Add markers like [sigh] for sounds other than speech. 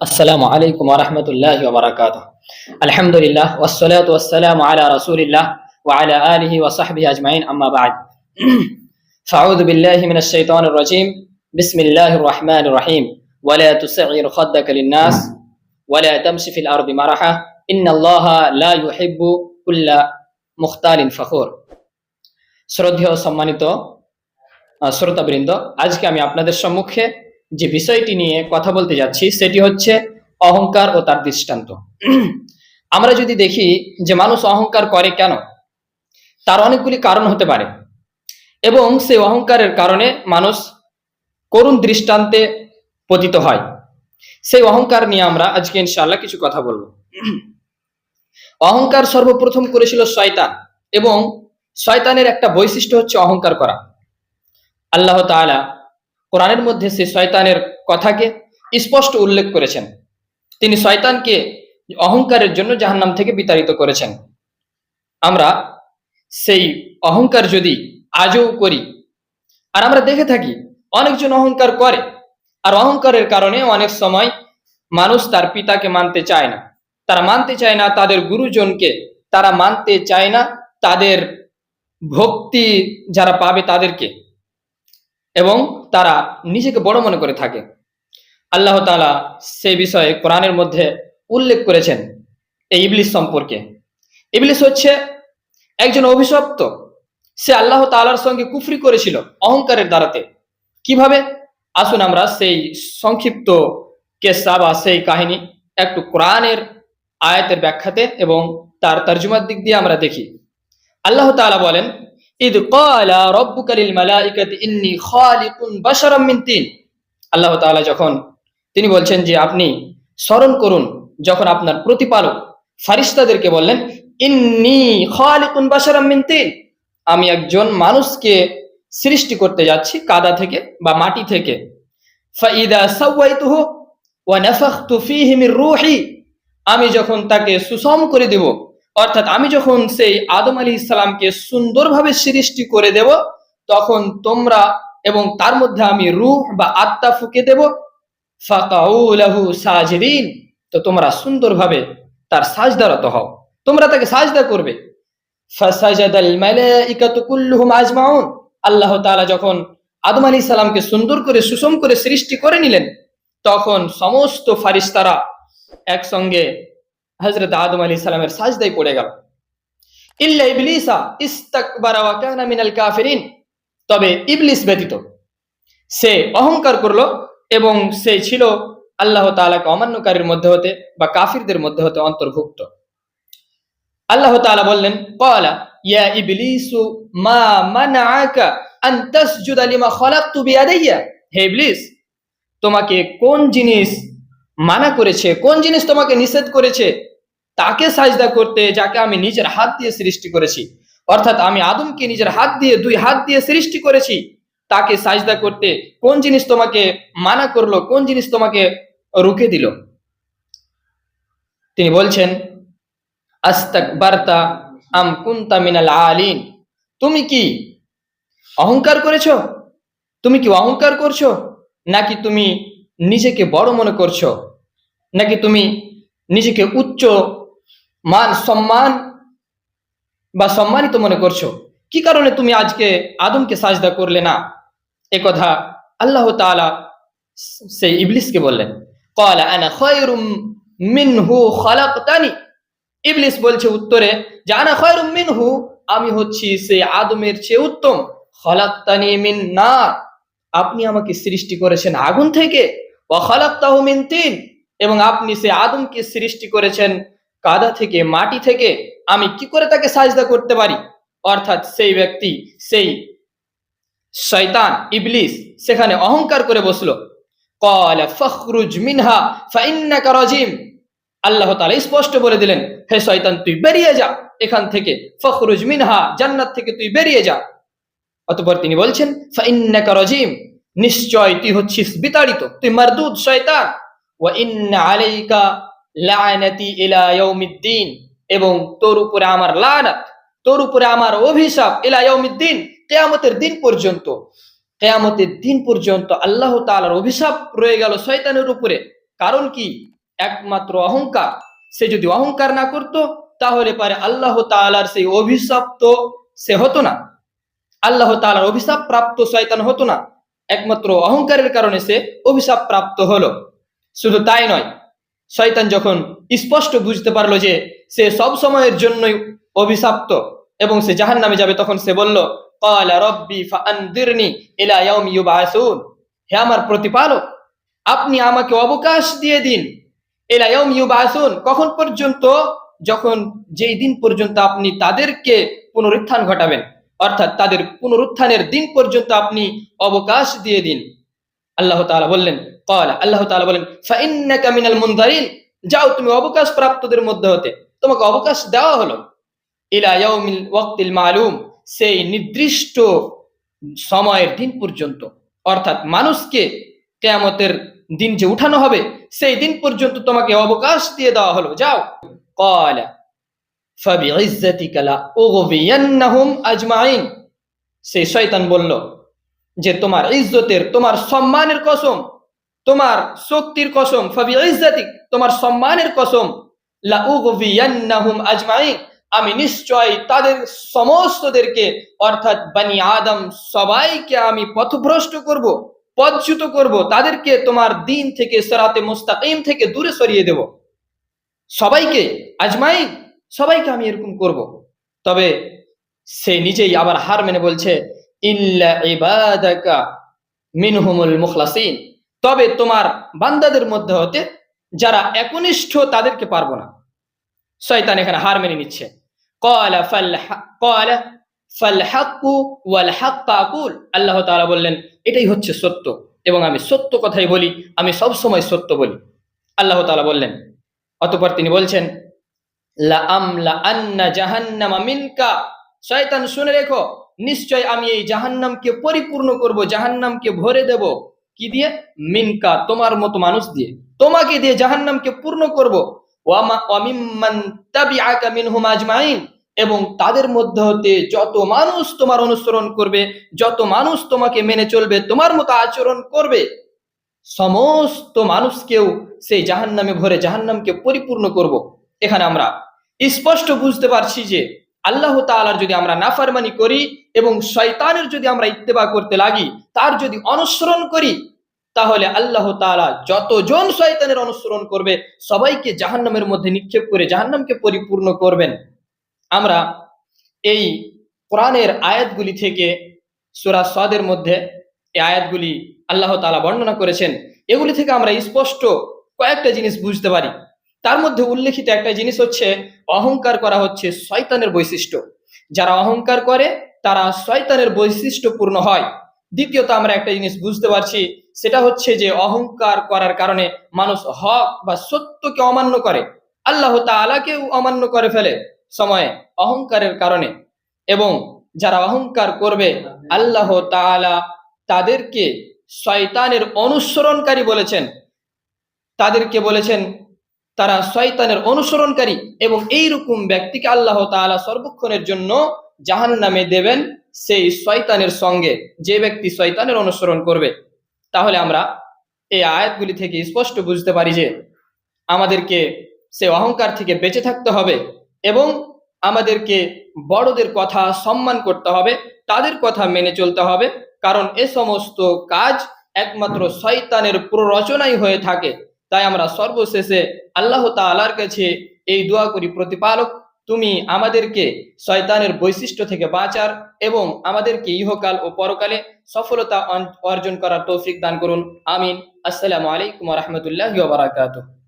السلام عليكم ورحمة الله وبركاته الحمد لله والصلاة والسلام على رسول الله وعلى آله وصحبه أجمعين أما بعد فأعوذ بالله من الشيطان الرجيم بسم الله الرحمن الرحيم ولا تسعر خدك للناس ولا تمشي في الأرض مرحا إن الله لا يحب كل مختال فخور শ্রদ্ধেয় সম্মানিত আহ, শ্রোতাবৃন্দ আজকে আমি আপনাদের সম্মুখে যে বিষয়টি নিয়ে কথা বলতে যাচ্ছি সেটি হচ্ছে অহংকার ও তার দৃষ্টান্ত। [clears throat] আমরা যদি দেখি যে মানুষ অহংকার করে কেন? তার অনেকগুলি কারণ হতে পারে। এবং সেই অহংকারের কারণে মানুষ করুণ দৃষ্টান্তে পতিত হয়। সেই অহংকার নিয়ে আমরা আজকে ইনশাআল্লাহ কিছু কথা বলব। [clears throat] অহংকার সর্বপ্রথম করেছিল শয়তান এবং শয়তানের একটা বৈশিষ্ট্য হচ্ছে অহংকার করা। আল্লাহ তাআলা কোরআনের মধ্যে সেই শয়তানের কথাকে স্পষ্ট উল্লেখ করেছেন। তিনি শয়তানকে অহংকারের জন্য জাহান্নাম থেকে বিতাড়িত করেছেন। আমরা সেই অহংকার যদি আজও করি, আর আমরা দেখে থাকি অনেকজন অহংকার করে, আর অহংকারের কারণে অনেক সময় মানুষ তার পিতাকে মানতে চায় না। তারা মানতে চায় না তাদের গুরুজনকে, তারা মানতে চায় না তাদের ভক্তি যারা পাবে তাদেরকে। এবং তারা নিজেকে বড় মনে করে থাকে। আল্লাহ তাআলা সে বিষয়ে কোরআনের মধ্যে উল্লেখ করেছেন এই ইবলিস সম্পর্কে। ইবলিস হচ্ছে একজন অভিশপ্ত। সে আল্লাহ তাআলার সঙ্গে কুফরি করেছিল অহংকারের দ্বারাতে। কীভাবে? আসুন আমরা সেই সংক্ষিপ্ত কেসা বা সেই কাহিনী একটু কোরআনের আয়াতের ব্যাখ্যাতে এবং তার তর্জমার দিক দিয়ে আমরা দেখি। আল্লাহ তাআলা বলেন ইদ ক্বালা রাব্বুকা লিল মালাইকাতি ইন্নী খালিকুন বাশারাম মিন তিন আল্লাহ তাআলা যখন তিনি বলছেন যে আপনি স্মরণ করুন, যখন আপনার প্রতিপালক ফারিস্তাদেরকে বললেন, ইন্নী খালিকুন বাশারাম মিন তিন আমি একজন মানুষকে সৃষ্টি করতে যাচ্ছি কাদা থেকে বা মাটি থেকে। ফাইদা সাওয়াইতুহু ওয়া নাফাখতু ফীহি মির রূহি, আমি যখন তাকে সুষম করে দেব অর্থাৎ আমি যখন সেই আদম আলী ইসলামকে সুন্দরভাবে সৃষ্টি করে দেব, তখন তোমরা এবং তার মধ্যে আমি রূহ বা আত্মা ফুকে দেব। ফাকাউলাহু সাজিদিন। তো তোমরা সুন্দরভাবে তার সাজদারত হও। তোমরা তাকে সাজদা করবে। আল্লাহ তাআলা যখন আদম আলী সালামকে সুন্দর করে, সুষম করে সৃষ্টি করে নিলেন, তখন সমস্ত ফারিস্তারা একসঙ্গে হজরত আদম আলী সালামের সাজদাই পড়ে গেল। ইল্লা ইবলিসা ইস্তাকবারা ওয়া কানা মিনাল কাফিরিন। তবে ইবলিস ব্যতীত, সে অহংকার এবং সে ছিল আল্লাহ তাআলাকে অমান্যকারীর মধ্যে হতে বা কাফিরদের মধ্যে হতে অন্তর্ভুক্ত। আল্লাহ তাআলা বললেন, ক্বালা, ইয়া ইবলিসু মা মানাআকা আন তাসজুদা লিমা খালাকতু বিয়াদাইয়া? হে ইবলিস, তোমাকে কোন জিনিস মানা করেছে, কোন জিনিস তোমাকে নিষেধ করেছে তাকে সাজদা করতে, যাকে আমি নিজের হাত দিয়ে সৃষ্টি করেছি, অর্থাৎ আমি আদমকে নিজের হাত দিয়ে, দুই হাত দিয়ে সৃষ্টি করেছি, তাকে সাজদা করতে কোন জিনিস তোমাকে মানা করল, কোন জিনিস তোমাকে রুখে দিল? তিনি বলছেন আস্তাক বার্তা আম কুন্তা মিনাল আলিন। তুমি কি অহংকার করেছ? তুমি কি অহংকার করছ? নাকি তুমি নিজেকে বড় মনে করছ? নাকি তুমি নিজেকে উচ্চ মান, সম্মান বা সম্মানিত মনে করছ। কি কারণে তুমি আজকে আদমকে সাজদা করলে না? এ কথা আল্লাহ তাআলা সেই ইবলিসকে বললেন। ইবলিস বলছে উত্তরে যে, আনা খায়রুম মিনহু, আমি হচ্ছি সেই আদমের চেয়ে উত্তম। খালাকতানি মিন নার। আপনি আমাকে সৃষ্টি করেছেন আগুন থেকে। ওয়া খালাকতাহু মিন তিন। এবং আপনি সে আদমকে সৃষ্টি করেছেন কাদা থেকে, মাটি থেকে আমি কি করে তাকে সাজদা করতে পারি? অর্থাৎ সেই ব্যক্তি, সেই শয়তান, ইবলিস, সেখানে অহংকার করে বসল। ক্বালা ফখরুজ মিনহা ফাইন্নাকা রাজিম। আল্লাহ তাআলা স্পষ্ট বলে দিলেন, হে শয়তান, তুই বেরিয়ে যা। এখান থেকে ফখরুজ মিনহা, জান্নাত থেকে তুই বেরিয়ে যা। অতঃপর তিনি বলছেন, ফাইন্নাকা রাজিম, নিশ্চয় তুই হচ্ছিস বিতাড়িত, তুই মারদুদ শয়তান। ওয়া ইন্না আলাইকা ইয়াউমিদ্দিন। এবং তোর উপরে আমার লানাত, তোর উপরে আমার অভিশাপ ইলা কিয়ামতের দিন পর্যন্ত। কিয়ামতের দিন পর্যন্ত আল্লাহ তাআলার অভিশাপ রয়ে গেল শয়তানের উপরে। কারণ কি? একমাত্র অহংকার। সে যদি অহংকার না করত, তাহলে পারে আল্লাহ তাআলার সেই অভিশাপ তো সে হতো না। আল্লাহ তালার অভিশাপ প্রাপ্ত শয়তান হতো না। একমাত্র অহংকারের কারণে সে অভিশাপ প্রাপ্ত হলো। শুধু তাই নয় শয়তান যখন স্পষ্ট বুঝতে পারল যে সে সব সময়ের জন্যই অভিশাপ্ত এবং সে জাহান নামে যাবে, তখন সে বলল, কলা রব্বি ফান্দিরনি ইলা ইয়াউমি ইউবাসুন। হে আমার প্রতিপালক, আপনি আমাকে অবকাশ দিয়ে দিন। এলা ইয়াউমি ইউবাসুন, কখন পর্যন্ত? যখন যেই দিন পর্যন্ত আপনি তাদেরকে পুনরুত্থান ঘটাবেন, অর্থাৎ তাদের পুনরুত্থানের দিন পর্যন্ত আপনি অবকাশ দিয়ে দিন। আল্লাহ তাআলা বললেন কলা আল্লাহ তালা বলেন, ফাইন্নাকা মিনাল মুনজারিন। যাও তুমি অবকাশ প্রাপ্তদের মধ্যে হতে। তোমাকে অবকাশ দেওয়া হলো। ইলা ইয়াউমিল ওয়াক্তিল মালুম, সেই নির্দিষ্ট সময়ের দিন পর্যন্ত। অর্থাৎ মানুষকে কেয়ামতের দিন যে উঠানো হবে, সেই দিন পর্যন্ত তোমাকে অবকাশ দিয়ে দেওয়া হলো। যাও। কলা আজমাইন সেই শয়তান বলল যে, তোমার ইজ্জতের, তোমার সম্মানের কসম তোমার শক্তির কসম ফাবি তোমার সম্মানের কসম লাউগবিয়ান্নাহুম আজমাইন। আমি নিশ্চয় তাদের সমস্তদেরকে, অর্থাৎ বানি আদম সবাইকে আমি পথভ্রষ্ট করব, পদচ্যুত করব, তাদেরকে তোমার দিন থেকে, সরাতে মুস্তাকিম থেকে দূরে সরিয়ে দেব। সবাইকে আজমাইন, সবাইকে আমি এরকম করব। তবে সে নিজেই আবার হার মেনে বলছে, ইল্লা ইবাদাকা মিনহুমুল মুখলাসিন। তবে তোমার বান্দাদের মধ্যে হতে যারা একনিষ্ঠ তাদেরকে পারব না। শয়তান এখানে হার মেনে নিচ্ছে। কয়লা কয়লা আল্লাহ তালা বললেন, এটাই হচ্ছে সত্য এবং আমি সত্য কথাই বলি, আমি সব সময় সত্য বলি। আল্লাহ তালা বললেন, অতপর তিনি বলছেন মিনকা। শয়তান শুনে রেখো, নিশ্চয় আমি এই জাহান্নামকে পরিপূর্ণ করব, জাহান্নামকে ভরে দেবো। কি দিয়ে? মিনকা, তোমার মতো মানুষ দিয়ে। তোমাকে দিয়ে জাহান্নামকে পূর্ণ করব। এবং তাদের মধ্যে হতে যত মানুষ তোমার অনুসরণ করবে, যত মানুষ তোমাকে মেনে চলবে, তোমার মতো আচরণ করবে, সমস্ত মানুষকেও সেই জাহান্নামে ভরে জাহান্নামকে পরিপূর্ণ করব। এখানে আমরা স্পষ্ট বুঝতে পারছি যে আল্লাহ তাআলার যদি আমরা নাফারমানি করি এবং শয়তানের যদি আমরা ইত্তেবা করতে লাগি, তার যদি অনুসরণ করি তাহলে আল্লাহ তাআলা যতজন শয়তানের অনুসরণ করবে, সবাইকে জাহান্নামের মধ্যে নিক্ষেপ করে জাহান্নামকে পরিপূর্ণ করবেন। আমরা এই কোরআনের আয়াতগুলি থেকে সূরা সাদের মধ্যে এই আয়াতগুলি আল্লাহ তাআলা বর্ণনা করেছেন। এগুলি থেকে আমরা স্পষ্ট কয়েকটা জিনিস বুঝতে পারি। তার মধ্যে উল্লেখিত একটা জিনিস হচ্ছে, অহংকার করা হচ্ছে শয়তানের বৈশিষ্ট্য। যারা অহংকার করে, তারা শয়তানের বৈশিষ্ট্যপূর্ণ হয়। দ্বিতীয়ত আমরা একটা জিনিস বুঝতে পারছি, সেটা হচ্ছে যে অহংকার করার কারণে মানুষ হক বা সত্যকে অমান্য করে। আল্লাহ তাআলাকেও অমান্য করে ফেলে সময়ে অহংকারের কারণে। এবং যারা অহংকার করবে, আল্লাহ তাআলা তাদেরকে শয়তানের অনুসরণকারী বলেছেন। তাদেরকে বলেছেন, তারা শয়তানের অনুসরণকারী এবং এই রকম ব্যক্তিকে আল্লাহ তাআলা সর্বক্ষণের জন্য জাহান নামে দেবেন সেই শয়তানের সঙ্গে, যে ব্যক্তি শয়তানের অনুসরণ করবে। তাহলে আমরা এই আয়াতগুলি থেকে স্পষ্ট বুঝতে পারি যে, আমাদেরকে সে অহংকার থেকে বেঁচে থাকতে হবে এবং আমাদেরকে বড়দের কথা সম্মান করতে হবে, তাদের কথা মেনে চলতে হবে, কারণ এ সমস্ত কাজ একমাত্র শয়তানের প্ররচনাই হয়ে থাকে। তাই আমরা সর্বশেষে আল্লাহ তাআলার কাছে এই দোয়া করি, প্রতিপালক তুমি আমাদেরকে শয়তানের বৈশিষ্ট্য থেকে বাঁচার এবং আমাদেরকে ইহকাল ও পরকালে সফলতা অর্জন করার তৌফিক দান করুন। আমিন। আসসালামু আলাইকুম রহমতুল্লাহ বারাকাতুহ।